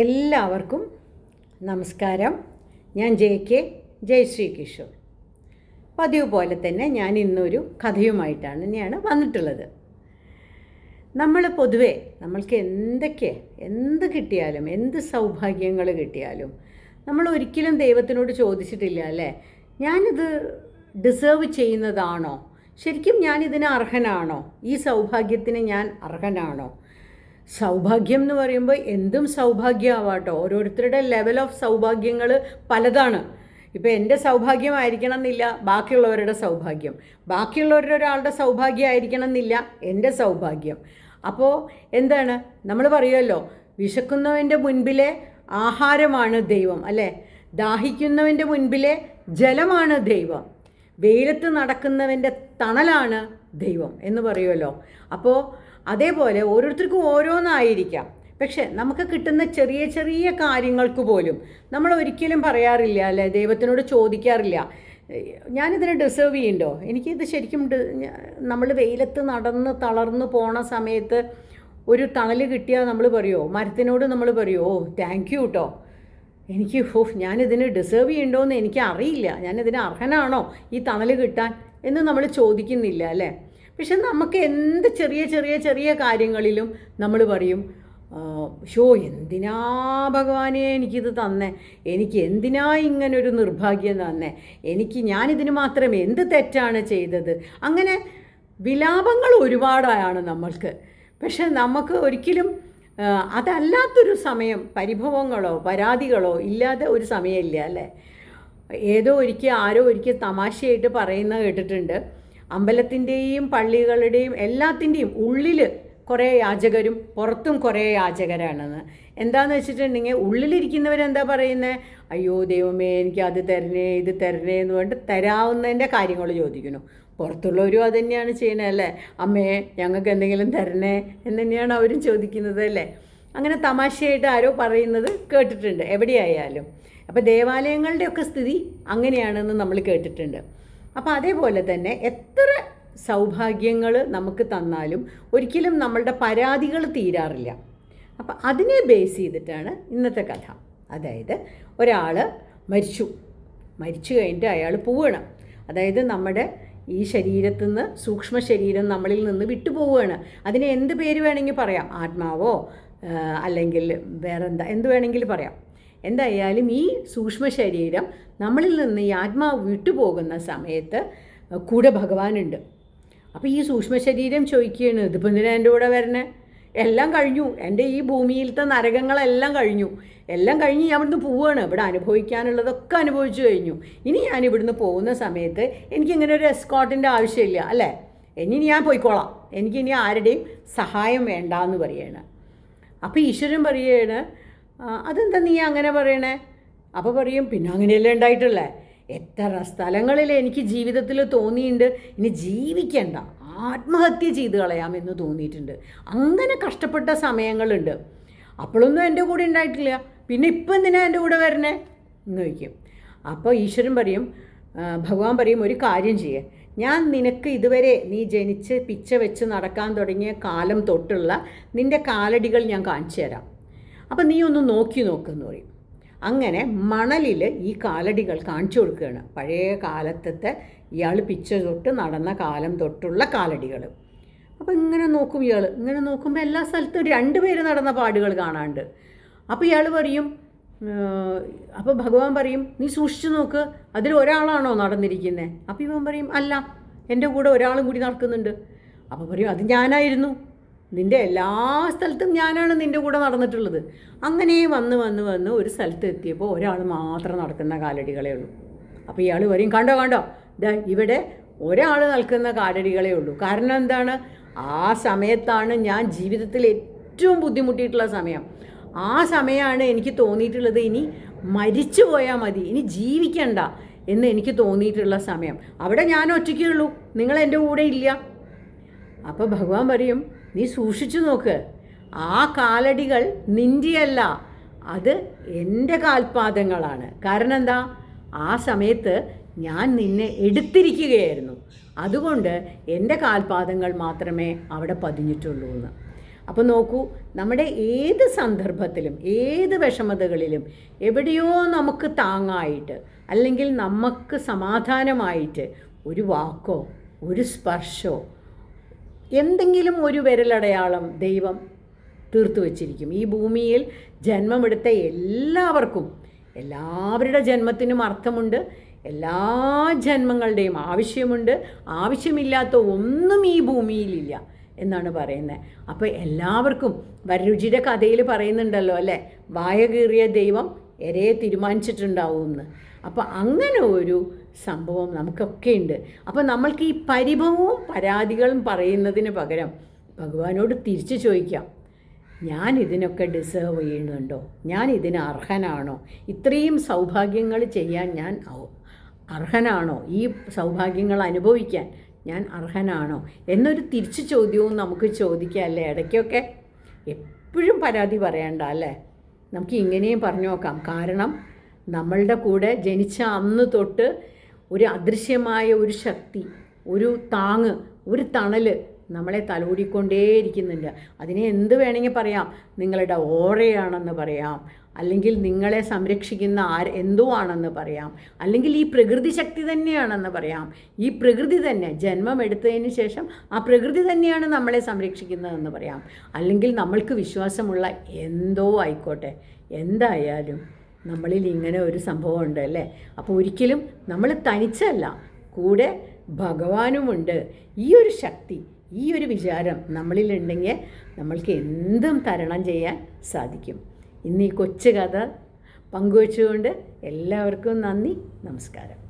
എല്ലാവർക്കും നമസ്കാരം. ഞാൻ ജെ കെ ജയശ്രീ കിഷോർ പതിവ് പോലെ തന്നെ ഞാൻ ഇന്നൊരു കഥയുമായിട്ടാണ് തന്നെയാണ് വന്നിട്ടുള്ളത്. നമ്മൾ പൊതുവേ നമ്മൾക്ക് എന്തൊക്കെ എന്ത് കിട്ടിയാലും എന്ത് സൗഭാഗ്യങ്ങൾ കിട്ടിയാലും നമ്മൾ ഒരിക്കലും ദൈവത്തിനോട് ചോദിച്ചിട്ടില്ല അല്ലേ? ഞാനിത് ഡിസേർവ് ചെയ്യുന്നതാണോ? ശരിക്കും ഞാനിതിന് അർഹനാണോ? ഈ സൗഭാഗ്യത്തിന് ഞാൻ അർഹനാണോ? സൗഭാഗ്യം എന്ന് പറയുമ്പോൾ എന്തും സൗഭാഗ്യമാവാട്ടോ. ഓരോരുത്തരുടെ ലെവൽ ഓഫ് സൗഭാഗ്യങ്ങൾ പലതാണ്. ഇപ്പോൾ എന്റെ സൗഭാഗ്യമായിരിക്കണം എന്നില്ല ബാക്കിയുള്ളവരുടെ സൗഭാഗ്യം. ബാക്കിയുള്ളവരുടെ ഒരാളുടെ സൗഭാഗ്യമായിരിക്കണം എന്നില്ല എന്റെ സൗഭാഗ്യം. അപ്പോൾ എന്താണ്? നമ്മൾ പറയുമല്ലോ വിശക്കുന്നവന്റെ മുൻപിലെ ആഹാരമാണ് ദൈവം അല്ലേ? ദാഹിക്കുന്നവന്റെ മുൻപിലെ ജലമാണ് ദൈവം. വെയിലത്ത് നടക്കുന്നവന്റെ തണലാണ് ദൈവം എന്ന് പറയുമല്ലോ. അപ്പോൾ അതേപോലെ ഓരോരുത്തർക്കും ഓരോന്നായിരിക്കാം. പക്ഷെ നമുക്ക് കിട്ടുന്ന ചെറിയ ചെറിയ കാര്യങ്ങൾക്ക് പോലും നമ്മൾ ഒരിക്കലും പറയാറില്ല അല്ലേ? ദൈവത്തിനോട് ചോദിക്കാറില്ല. ഞാനിതിനെ ഡിസേർവ് ചെയ്യണ്ടോ എനിക്കിത് ശരിക്കും നമ്മൾ വെയിലത്ത് നടന്ന് തളർന്ന് പോണ സമയത്ത് ഒരു തണൽ കിട്ടിയാൽ നമ്മൾ പറയുമോ മരത്തിനോട് നമ്മൾ പറയുമോ ഓ താങ്ക് യു കേട്ടോ എനിക്ക് ഹോ ഞാനിതിന് ഡിസേർവ് ചെയ്യണ്ടോ എന്ന് എനിക്ക് അറിയില്ല. ഞാനിതിന് അർഹനാണോ ഈ തണൽ കിട്ടാൻ എന്ന് നമ്മൾ ചോദിക്കുന്നില്ല അല്ലേ? പക്ഷെ നമുക്ക് എന്ത് ചെറിയ ചെറിയ ചെറിയ കാര്യങ്ങളിലും നമ്മൾ പറയും ഷോ എന്തിനാ ഭഗവാനെ എനിക്കിത് തന്നെ? എനിക്ക് എന്തിനാ ഇങ്ങനൊരു നിർഭാഗ്യം തന്നെ? എനിക്ക് ഞാനിതിന് മാത്രം എന്ത് തെറ്റാണ് ചെയ്തത്? അങ്ങനെ വിലാപങ്ങൾ ഒരുപാടാണ് നമ്മൾക്ക്. പക്ഷെ നമുക്ക് ഒരിക്കലും അതല്ലാത്തൊരു സമയം പരിഭവങ്ങളോ പരാതികളോ ഇല്ലാതെ ഒരു സമയമില്ല അല്ലേ? ഏതോ ഒരിക്കൽ ആരോ ഒരിക്കൽ തമാശയായിട്ട് പറയുന്ന കേട്ടിട്ടുണ്ട്. അമ്പലത്തിന്റെയും പള്ളികളുടെയും എല്ലാത്തിന്റെയും ഉള്ളിൽ കുറേ യാചകരും പുറത്തും കുറേ യാചകരാണെന്ന്. എന്താന്ന് വെച്ചിട്ടുണ്ടെങ്കിൽ ഉള്ളിലിരിക്കുന്നവരെന്താ പറയുന്നത് അയ്യോ ദൈവമേ എനിക്ക് അത് തരണേ ഇത് തരണേ എന്ന് പറഞ്ഞിട്ട് തരാവുന്നതിന്റെ കാര്യങ്ങൾ ചോദിക്കുന്നു. പുറത്തുള്ളവരും അത് തന്നെയാണ് അല്ലേ? അമ്മേ ഞങ്ങൾക്ക് എന്തെങ്കിലും തരണേ എന്ന് തന്നെയാണ് അവരും ചോദിക്കുന്നത് അല്ലേ? അങ്ങനെ തമാശയായിട്ട് ആരോ പറയുന്നത് കേട്ടിട്ടുണ്ട് എവിടെയായാലും. അപ്പോൾ ദേവാലയങ്ങളുടെയൊക്കെ സ്ഥിതി അങ്ങനെയാണെന്ന് നമ്മൾ കേട്ടിട്ടുണ്ട്. അപ്പോൾ അതേപോലെ തന്നെ എത്ര സൗഭാഗ്യങ്ങൾ നമുക്ക് തന്നാലും ഒരിക്കലും നമ്മളുടെ പരാതികൾ തീരാറില്ല. അപ്പോൾ അതിനെ ബേസ് ചെയ്തിട്ടാണ് ഇന്നത്തെ കഥ. അതായത് ഒരാൾ മരിച്ചു. മരിച്ചു കഴിഞ്ഞിട്ട് അയാൾ പോവണം. അതായത് നമ്മുടെ ഈ ശരീരത്തിൽ നിന്ന് സൂക്ഷ്മ ശരീരം നമ്മളിൽ നിന്ന് വിട്ടുപോവുകയാണ്. അതിന് എന്ത് പേര് വേണമെങ്കിൽ പറയാം? ആത്മാവോ? അല്ലെങ്കിൽ വേറെന്താ? എന്ത് വേണമെങ്കിൽ പറയാം. എന്തായാലും ഈ സൂക്ഷ്മ ശരീരം നമ്മളിൽ നിന്ന് ഈ ആത്മാവ് വിട്ടുപോകുന്ന സമയത്ത് കൂടെ ഭഗവാനുണ്ട്. അപ്പോൾ ഈ സൂക്ഷ്മ ശരീരം ചോദിക്കുകയാണ് ഇതിപ്പോൾ എന്തിനാ എന്റെ കൂടെ വരണേ? എല്ലാം കഴിഞ്ഞു. എന്റെ ഈ ഭൂമിയിലത്തെ നരകങ്ങളെല്ലാം കഴിഞ്ഞു. എല്ലാം കഴിഞ്ഞ് ഞാൻ ഇവിടുന്ന് പോവുകയാണ് ഇവിടെ അനുഭവിക്കാനുള്ളതൊക്കെ അനുഭവിച്ചു കഴിഞ്ഞു. ഇനി ഞാൻ ഇവിടുന്ന് പോകുന്ന സമയത്ത് എനിക്കിങ്ങനെ ഒരു എസ്കോട്ടിന്റെ ആവശ്യമില്ല അല്ലേ? ഇനി ഞാൻ പോയിക്കോളാം. എനിക്കിനി ആരുടെയും സഹായം വേണ്ട എന്ന് പറയാണ്. അപ്പോൾ ഈശ്വരൻ പറയുകയാണ് അതെന്താ നീ അങ്ങനെ പറയണേ? അപ്പോൾ പറയും പിന്നെ അങ്ങനെയല്ലേ ഉണ്ടായിട്ടുള്ളേ? എത്ര സ്ഥലങ്ങളിൽ എനിക്ക് ജീവിതത്തിൽ തോന്നിയിട്ടുണ്ട് ഇനി ജീവിക്കണ്ട. ആത്മഹത്യ ചെയ്ത് കളയാമെന്ന് തോന്നിയിട്ടുണ്ട്. അങ്ങനെ കഷ്ടപ്പെട്ട സമയങ്ങളുണ്ട്. അപ്പോഴൊന്നും എന്റെ കൂടെ ഉണ്ടായിട്ടില്ല. പിന്നെ ഇപ്പം എന്തിനാ എന്റെ കൂടെ വരണേ? എന്ന് ചോദിക്കും. അപ്പോൾ ഈശ്വരൻ പറയും ഭഗവാൻ പറയും ഒരു കാര്യം ചെയ്യേ. ഞാൻ നിനക്ക് ഇതുവരെ നീ ജനിച്ച് പിച്ച വെച്ച് നടക്കാൻ തുടങ്ങിയ കാലം തൊട്ടുള്ള നിന്റെ കാലടികൾ ഞാൻ കാണിച്ചു തരാം. അപ്പം നീ ഒന്ന് നോക്കി നോക്കുമെന്ന് പറയും. അങ്ങനെ മണലിൽ ഈ കാലടികൾ കാണിച്ചു കൊടുക്കുകയാണ്. പഴയ കാലത്തത്തെ ഇയാൾ പിച്ച തൊട്ട് നടന്ന കാലം തൊട്ടുള്ള കാലടികൾ അപ്പോൾ ഇങ്ങനെ നോക്കും ഇയാൾ ഇങ്ങനെ നോക്കുമ്പോൾ എല്ലാ സ്ഥലത്തും രണ്ട് പേര് നടന്ന പാടുകൾ കാണാണ്ട്. അപ്പോൾ ഇയാൾ പറയും അപ്പോൾ ഭഗവാൻ പറയും നീ സൂക്ഷിച്ചു നോക്ക് അതിൽ ഒരാളാണോ നടന്നിരിക്കുന്നത് അപ്പോൾ ഇവൻ പറയും അല്ല എന്റെ കൂടെ ഒരാളും കൂടി നടക്കുന്നുണ്ട്. അപ്പോൾ പറയും അത് ഞാനായിരുന്നു. നിന്റെ എല്ലാ സ്ഥലത്തും ഞാനാണ് നിന്റെ കൂടെ നടന്നിട്ടുള്ളത്. അങ്ങനെ വന്ന് വന്ന് വന്ന് ഒരു സ്ഥലത്ത് എത്തിയപ്പോൾ ഒരാൾ മാത്രം നടക്കുന്ന കാലടികളേ ഉള്ളൂ. അപ്പോൾ ഇയാൾ വരും കണ്ടോ കണ്ടോ? ഇതാ ഇവിടെ ഒരാൾ നിൽക്കുന്ന കാലടികളേ ഉള്ളൂ. കാരണം എന്താണ്? ആ സമയത്താണ് ഞാൻ ജീവിതത്തിൽ ഏറ്റവും ബുദ്ധിമുട്ടിയിട്ടുള്ള സമയം. ആ സമയമാണ് എനിക്ക് തോന്നിയിട്ടുള്ളത് ഇനി മരിച്ചു പോയാൽ മതി ഇനി ജീവിക്കണ്ട എന്ന് എനിക്ക് തോന്നിയിട്ടുള്ള സമയം. അവിടെ ഞാൻ ഒറ്റയ്ക്കേ ഉള്ളൂ. നിങ്ങൾ എന്റെ കൂടെ ഇല്ല. അപ്പോൾ ഭഗവാൻ പറയും നീ സൂക്ഷിച്ചു നോക്ക്. ആ കാലടികൾ നിന്റെയല്ല അത് എന്റെ കാൽപാദങ്ങളാണ്. കാരണം എന്താ? ആ സമയത്ത് ഞാൻ നിന്നെ എടുത്തിരിക്കുകയായിരുന്നു. അതുകൊണ്ട് എന്റെ കാൽപാദങ്ങൾ മാത്രമേ അവിടെ പതിഞ്ഞിട്ടുള്ളൂ എന്ന്. അപ്പോൾ നോക്കൂ നമ്മുടെ ഏത് സന്ദർഭത്തിലും ഏത് വിഷമതകളിലും എവിടെയോ നമുക്ക് താങ്ങായിട്ട് അല്ലെങ്കിൽ നമുക്ക് സമാധാനമായിട്ട് ഒരു വാക്കോ ഒരു സ്പർശോ എന്തെങ്കിലും ഒരു വിരലടയാളം ദൈവം തീർത്തു വച്ചിരിക്കും. ഈ ഭൂമിയിൽ ജന്മമെടുത്ത എല്ലാവർക്കും എല്ലാവരുടെ ജന്മത്തിനും അർത്ഥമുണ്ട് എല്ലാ ജന്മങ്ങളുടെയും ആവശ്യമുണ്ട്. ആവശ്യമില്ലാത്ത ഒന്നും ഈ ഭൂമിയിലില്ല എന്നാണ് പറയുന്നത്. അപ്പോൾ എല്ലാവർക്കും വരരുചിയുടെ കഥയിൽ പറയുന്നുണ്ടല്ലോ അല്ലേ? വായ കീറിയ ദൈവം എരയെ തീരുമാനിച്ചിട്ടുണ്ടാവുമെന്ന്. അപ്പോൾ അങ്ങനെ ഒരു സംഭവം നമുക്കൊക്കെ ഉണ്ട്. അപ്പോൾ നമ്മൾക്ക് ഈ പരിഭവവും പരാതികളും പറയുന്നതിന് പകരം ഭഗവാനോട് തിരിച്ചു ചോദിക്കാം. ഞാൻ ഇതിനൊക്കെ ഡിസേർവ് ചെയ്യുന്നുണ്ടോ? ഞാൻ ഇതിന് അർഹനാണോ? ഇത്രയും സൗഭാഗ്യങ്ങൾ ചെയ്യാൻ ഞാൻ അർഹനാണോ? ഈ സൗഭാഗ്യങ്ങൾ അനുഭവിക്കാൻ ഞാൻ അർഹനാണോ? എന്നൊരു തിരിച്ചു ചോദ്യവും നമുക്ക് ചോദിക്കാം അല്ലേ? ഇടയ്ക്കൊക്കെ എപ്പോഴും പരാതി പറയണ്ട അല്ലേ? നമുക്ക് ഇങ്ങനെയും പറഞ്ഞു നോക്കാം. കാരണം നമ്മളുടെ കൂടെ ജനിച്ച അന്ന് തൊട്ട് ഒരു അദൃശ്യമായ ഒരു ശക്തി ഒരു താങ്ങ് ഒരു തണൽ നമ്മളെ തലോടിക്കൊണ്ടേയിരിക്കുന്നുണ്ട്. അതിനെ എന്ത് വേണമെങ്കിൽ പറയാം. നിങ്ങളുടെ ഓറയാണെന്ന് പറയാം. അല്ലെങ്കിൽ നിങ്ങളെ സംരക്ഷിക്കുന്ന ആര് എന്തോ ആണെന്ന് പറയാം. അല്ലെങ്കിൽ ഈ പ്രകൃതി ശക്തി തന്നെയാണെന്ന് പറയാം. ഈ പ്രകൃതി തന്നെ ജന്മം എടുത്തതിന് ശേഷം ആ പ്രകൃതി തന്നെയാണ് നമ്മളെ സംരക്ഷിക്കുന്നതെന്ന് പറയാം. അല്ലെങ്കിൽ നമ്മൾക്ക് വിശ്വാസമുള്ള എന്തോ ആയിക്കോട്ടെ. എന്തായാലും നമ്മളിൽ ഇങ്ങനെ ഒരു സംഭവം ഉണ്ട് അല്ലേ? അപ്പോൾ ഒരിക്കലും നമ്മൾ തനിച്ചല്ല കൂടെ ഭഗവാനുമുണ്ട്. ഈ ഒരു ശക്തി ഈ ഒരു വിചാരം നമ്മളിലുണ്ടെങ്കിൽ നമ്മൾക്ക് എന്തും തരണം ചെയ്യാൻ സാധിക്കും. ഇന്ന് ഈ കൊച്ചു കഥ പങ്കുവച്ചുകൊണ്ട് എല്ലാവർക്കും നന്ദി നമസ്കാരം.